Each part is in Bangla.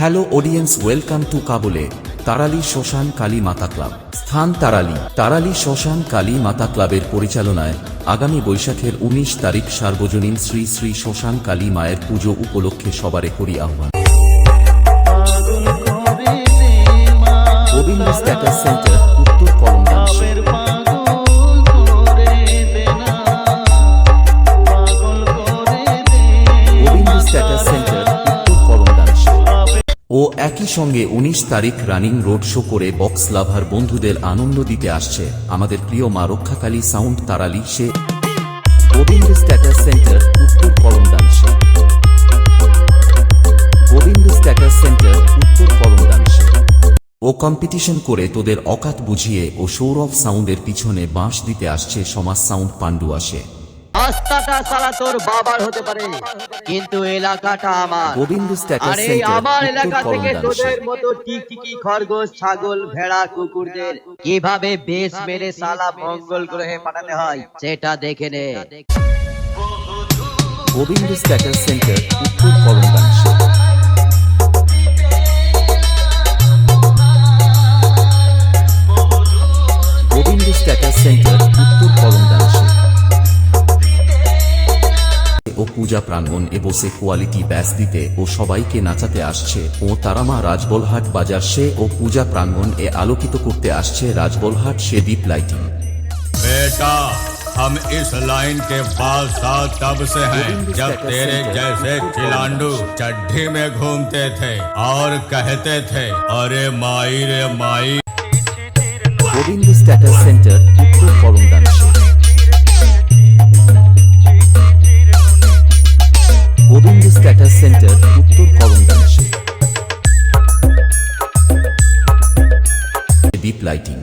হ্যালো অডিয়েন্স ওয়েলকাম টু কাবুলে তারালি শ্মশান কালী মাতা ক্লাব স্থান তারালি। তারালি শ্মশান কালী মাতা ক্লাবের পরিচালনায় আগামী বৈশাখের উনিশ তারিখ সার্বজনীন শ্রী শ্রী শ্মশান কালী মায়ের পুজো উপলক্ষে সবারে করি আহ্বান। গোবিন্দ স্ট্যাটাস সেন্টার একই সঙ্গে উনিশ তারিখ রানিং রোড শো করে বক্স লাভার বন্ধুদের আনন্দ দিতে আসছে। আমাদের প্রিয় মা রক্ষাকালী সাউন্ড তারালি সে। গোবিন্দ স্ট্যাটাস সেন্টার, উত্তর করমদাংশে গোবিন্দ স্ট্যাটাস সেন্টার, উত্তর করমদাংশে ও কম্পিটিশন করে তোদের অকাত বুঝিয়ে ও সৌরভ সাউন্ডের পিছনে বাঁশ দিতে আসছে সমাজ সাউন্ড পান্ডু আসে রাস্তাটা সারা তোর বাবার হতে পারে। কিন্তু এলাকাটা আমার। গোবিন্দ স্ট্যাটাস আরে আমার এলাকা থেকে তোদের মতো টিকটিকি খরগোশ ছাগল ভেড়া কুকুরদের কীভাবে বেশ মেরে সালা মঙ্গল গ্রহে পাঠাতে হয় সেটা দেখে নে। গোবিন্দ স্ট্যাটাস সেন্টার উত্তর করমদাংশ পূজা প্রাঙ্গণ এ বসে কোয়ালিটি ব্যাস দিতে ও সবাইকে নাচাতে আসছে ও তারামা রাজবলহাট বাজার সে ও পূজা প্রাঙ্গণ এ আলোকিত করতে আসছে রাজবলহাট সে দ্বীপ লাইটিং बेटा हम इस लाइन के बाद साथ तब से हैं जब तेरे जैसे चिलांडू चड्ढी में घूमते थे और कहते थे अरे माई रे माई Govinda status centre Uttar করমদাংশ Uttar Karamdangsha deep lighting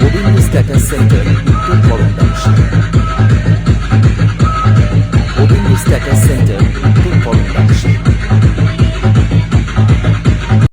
Gobinda status centre Uttar Karamdangsha Gobinda status centre উত্তর